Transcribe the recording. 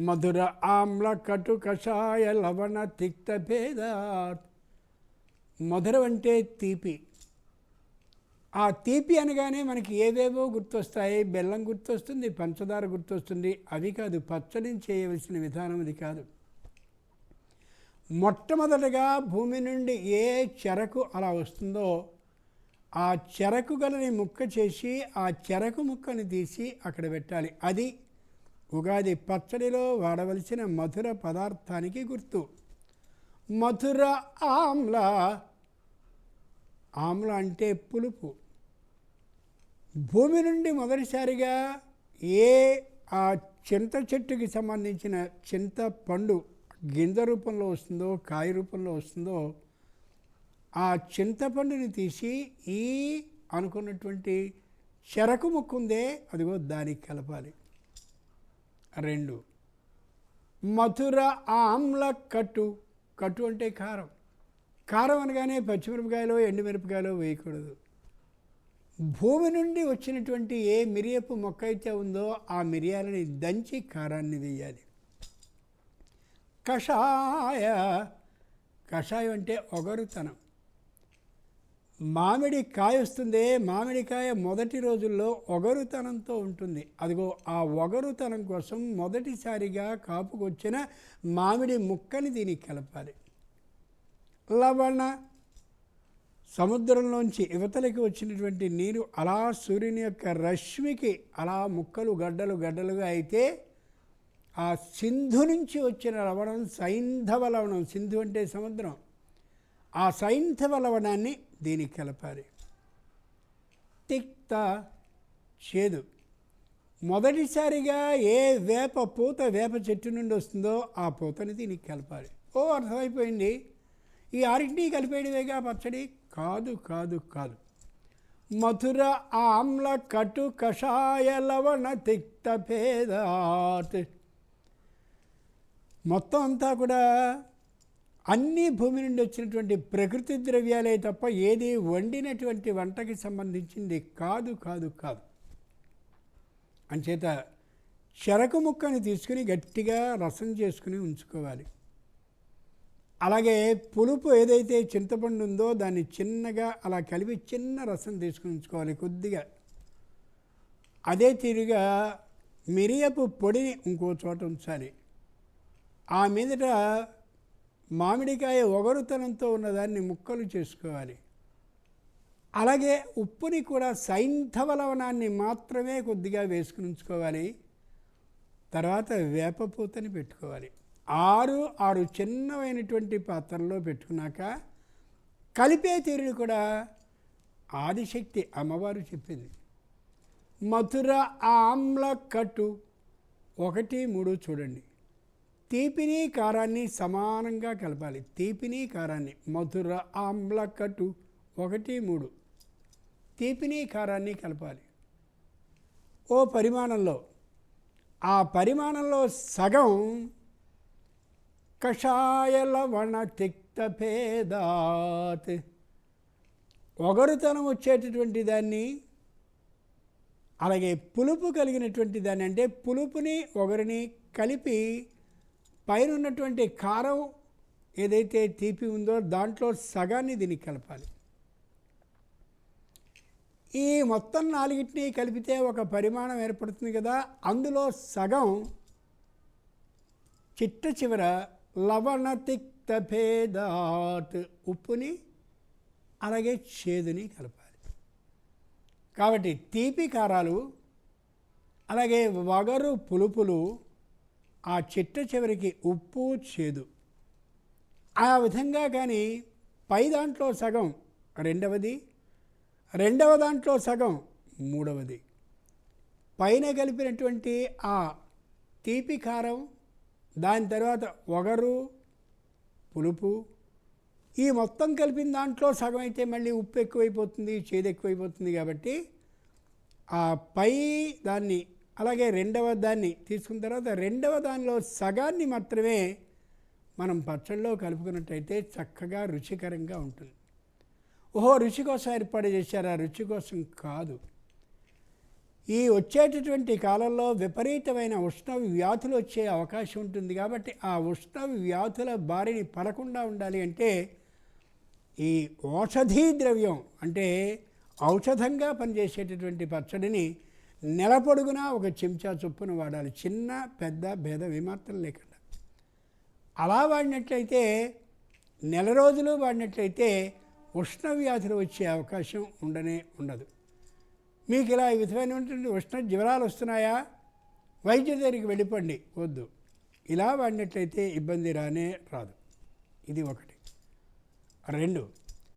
మధుర ఆమ్ల కటు కషాయ లవణ తిక్త భేద. మధురం అంటే తీపి. ఆ తీపి అనగానే మనకి ఏవేవో గుర్తొస్తాయి. బెల్లం గుర్తొస్తుంది పంచదార గుర్తొస్తుంది. అవి కాదు పచ్చడి చేయవలసిన విధానం అది కాదు. మొట్టమొదటగా భూమి నుండి ఏ చెరకు అలా వస్తుందో ఆ చెరకు గలని ముక్క చేసి ఆ చెరకు ముక్కని తీసి అక్కడ పెట్టాలి. అది ఉగాది పచ్చడిలో వాడవలసిన మధుర పదార్థానికి గుర్తు. మధుర ఆమ్ల. ఆమ్ల అంటే పులుపు. భూమి నుండి మొదటిసారిగా ఏ ఆ చింత చెట్టుకి సంబంధించిన చింత పండు గింజ రూపంలో వస్తుందో కాయ రూపంలో వస్తుందో ఆ చింతపండుని తీసి ఈ అనుకున్నటువంటి చెరకు ముక్కుందే అదిగో దానికి కలపాలి. రెండు. మధుర ఆమ్ల కట్టు. కట్టు అంటే కారం. కారం అనగానే పచ్చిమిరపకాయలు ఎండుమిరపకాయలు వేయకూడదు. భూమి నుండి వచ్చినటువంటి ఏ మిరియపు మొక్క అయితే ఉందో ఆ మిరియాలని దంచి కారాన్ని వేయాలి. కషాయ. కషాయం అంటే ఒగరుతనం. మామిడి కాయ వస్తుందే మామిడికాయ మొదటి రోజుల్లో ఒగరుతనంతో ఉంటుంది. అదిగో ఆ ఒగరుతనం కోసం మొదటిసారిగా కాపుకొచ్చిన మామిడి ముక్కని దీనికి కలపాలి. లవణ సముద్రంలోంచి యువతలకి వచ్చినటువంటి నీరు అలా సూర్యుని యొక్క రశ్మికి అలా ముక్కలు గడ్డలు గడ్డలుగా అయితే ఆ సింధు నుంచి వచ్చిన లవణం సైంధవ లవణం. సింధు అంటే సముద్రం. ఆ సైంధవ లవణాన్ని దీనికి కలపాలి. తిక్త చేదు. మొదటిసారిగా ఏ వేప పూత వేప చెట్టు నుండి వస్తుందో ఆ పూతని దీనికి కలపాలి. ఓ అర్థమైపోయింది? ఈ అరటిని కలిపేయడమేగా? పచ్చడి? కాదు కాదు కాదు. మధుర ఆమ్ల కటు కషాయ లవణ తిక్త భేదాత్ మొత్తం అంతా కూడా అన్ని భూమి నుండి వచ్చినటువంటి ప్రకృతి ద్రవ్యాలే తప్ప ఏది వండినటువంటి వంటకి సంబంధించింది కాదు కాదు కాదు. అంచేత చెరకు ముక్కని తీసుకుని గట్టిగా రసం చేసుకుని ఉంచుకోవాలి. అలాగే పులుపు ఏదైతే చింతపండు ఉందో దాన్ని చిన్నగా అలా కలిపి చిన్న రసం తీసుకుని ఉంచుకోవాలి కొద్దిగా. అదే తీరుగా మిరియపు పొడిని ఇంకో చోట ఉంచాలి. ఆ మీదట మామిడికాయ ఒగరుతనంతో ఉన్నదాన్ని ముక్కలు చేసుకోవాలి. అలాగే ఉప్పుని కూడా సైంధవ లవణాన్ని మాత్రమే కొద్దిగా వేసుకుని ఉంచుకోవాలి. తర్వాత వేపపూతని పెట్టుకోవాలి. ఆరు ఆరు చిన్నవైనటువంటి పాత్రల్లో పెట్టుకున్నాక కలిపే తీరుని కూడా ఆదిశక్తి అమ్మవారు చెప్పింది. మధుర ఆమ్ల కట్టు ఒకటి మూడు చూడండి. తీపిని కారాన్ని సమానంగా కలపాలి. తీపిని కారాన్ని మధుర ఆమ్ల కటు ఒకటి మూడు. తీపిని కారాన్ని కలపాలి. ఓ పరిమాణంలో ఆ పరిమాణంలో సగం కషాయ లవణ తిక్త భేదాత్. ఒగరుతనం వచ్చేటటువంటి దాన్ని అలాగే పులుపు కలిగినటువంటి దాన్ని అంటే పులుపుని ఒగరిని కలిపి పైన ఉన్నటువంటి కారం ఏదైతే తీపి ఉందో దాంట్లో సగాన్ని దీనికి కలపాలి. ఈ మొత్తం నాలుగింటిని కలిపితే ఒక పరిమాణం ఏర్పడుతుంది కదా అందులో సగం చిట్ట చివర లవణ తిక్త ఉప్పుని అలాగే చేదుని కలపాలి. కాబట్టి తీపి కారాలు అలాగే వగరు పులుపులు ఆ చిట్ట చివరికి ఉప్పు చేదు. ఆ విధంగా కానీ పై దాంట్లో సగం రెండవది రెండవ దాంట్లో సగం మూడవది. పైన కలిపినటువంటి ఆ తీపి కారం దాని తర్వాత ఒగరు పులుపు ఈ మొత్తం కలిపిన దాంట్లో సగం అయితే మళ్ళీ ఉప్పు ఎక్కువైపోతుంది చేదు ఎక్కువైపోతుంది కాబట్టి ఆ పై దాన్ని అలాగే రెండవ దాన్ని తీసుకున్న తర్వాత రెండవ దానిలో సగాన్ని మాత్రమే మనం పచ్చళ్ళలో కలుపుకున్నట్టయితే చక్కగా రుచికరంగా ఉంటుంది. ఓహో రుచి కోసం ఏర్పాటు చేశారు? ఆ రుచి కోసం కాదు. ఈ వచ్చేటటువంటి కాలంలో విపరీతమైన ఉష్ణ వ్యాధులు వచ్చే అవకాశం ఉంటుంది కాబట్టి ఆ ఉష్ణ వ్యాధుల బారిని పడకుండా ఉండాలి అంటే ఈ ఔషధీ ద్రవ్యం అంటే ఔషధంగా పనిచేసేటటువంటి పచ్చడిని నెల పొడుగునా ఒక చెంచా చొప్పున వాడాలి. చిన్న పెద్ద భేద విమాత్రం లేకుండా. అలా వాడినట్లయితే నెల రోజులు వాడినట్లయితే ఉష్ణ వ్యాధులు వచ్చే అవకాశం ఉండనే ఉండదు. మీకు ఇలా ఈ విధమైనటువంటి ఉష్ణ జ్వరాలు వస్తున్నాయా? వైద్య దగ్గరికి వెళ్ళిపోండి వద్దు. ఇలా వాడినట్లయితే ఇబ్బంది రానే రాదు. ఇది ఒకటి. రెండు